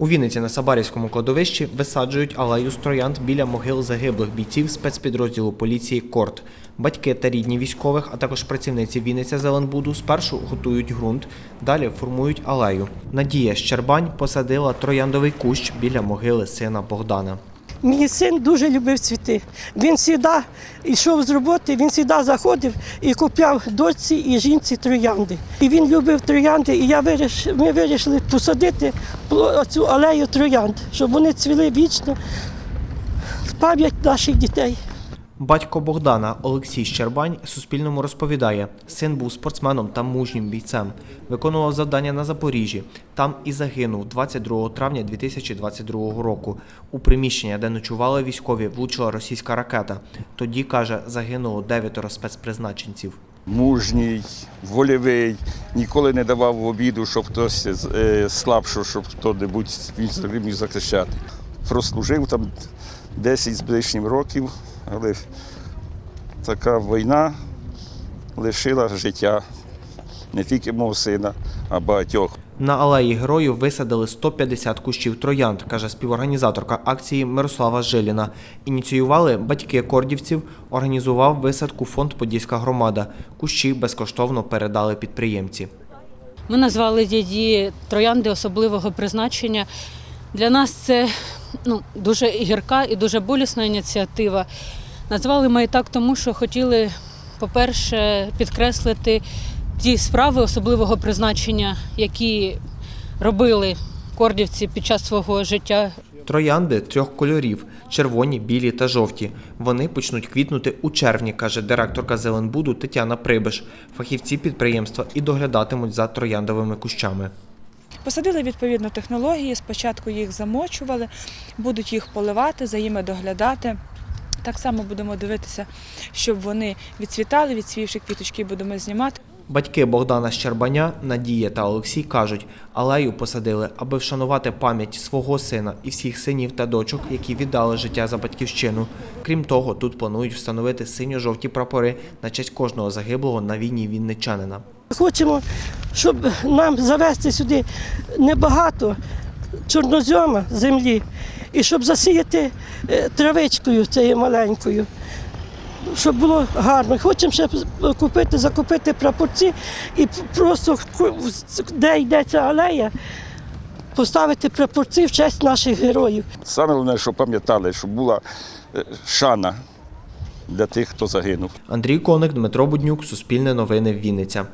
У Вінниці на Сабарівському кладовищі висаджують алею з троянд біля могил загиблих бійців спецпідрозділу поліції Корт. Батьки та рідні військових, а також працівниці Вінниця Зеленбуду спершу готують ґрунт, далі формують алею. Надія Щербань посадила трояндовий кущ біля могили сина Богдана. Мій син дуже любив цвіти. Він завжди йшов з роботи, він завжди заходив і купляв дочці і жінці троянди. І він любив троянди, і я виріш, ми вирішили посадити цю алею троянд, щоб вони цвіли вічно в пам'ять наших дітей. Батько Богдана Олексій Щербань Суспільному розповідає, син був спортсменом та мужнім бійцем. Виконував завдання на Запоріжжі. Там і загинув 22 травня 2022 року. У приміщення, де ночували військові, влучила російська ракета. Тоді, каже, загинуло дев'ятеро спецпризначенців. мужній, вольовий, ніколи не давав обіду, щоб хтось е, слабший, щоб хто-небудь міг захищати. Прослужив там 10 з ближнім років, але така війна лишила життя не тільки мого сина, а багатьох. На алеї героїв висадили 150 кущів троянд, каже співорганізаторка акції Мирослава Жиліна. Ініціювали батьки кордівців, організував висадку фонд Подільська громада. Кущі безкоштовно передали підприємці. Ми назвали її троянди особливого призначення. Для нас це ну, дуже гірка і дуже болісна ініціатива. Назвали ми так, тому що хотіли, по-перше, підкреслити ті справи особливого призначення, які робили кордівці під час свого життя Троянди трьох кольорів червоні, білі та жовті. Вони почнуть квітнути у червні, каже директорка Зеленбуду Тетяна Прибиш. Фахівці підприємства і доглядатимуть за трояндовими кущами. Посадили відповідно технології, спочатку їх замочували, будуть їх поливати, за ними доглядати. Так само будемо дивитися, щоб вони відцвітали, відцвівши квіточки будемо знімати. Батьки Богдана Щербаня, Надія та Олексій кажуть, алею посадили, аби вшанувати пам'ять свого сина і всіх синів та дочок, які віддали життя за батьківщину. Крім того, тут планують встановити синьо-жовті прапори на честь кожного загиблого на війні вінничанина. Хочемо, щоб нам завести сюди небагато чорнозьома землі і щоб засіяти е, травичкою цією маленькою, щоб було гарно. Хочемо ще купити, закупити прапорці і просто де йде ця алея, поставити прапорці в честь наших героїв. Саме головне, щоб пам'ятали, щоб була е, шана для тих, хто загинув. Андрій Коник, Дмитро Буднюк, Суспільне новини, Вінниця.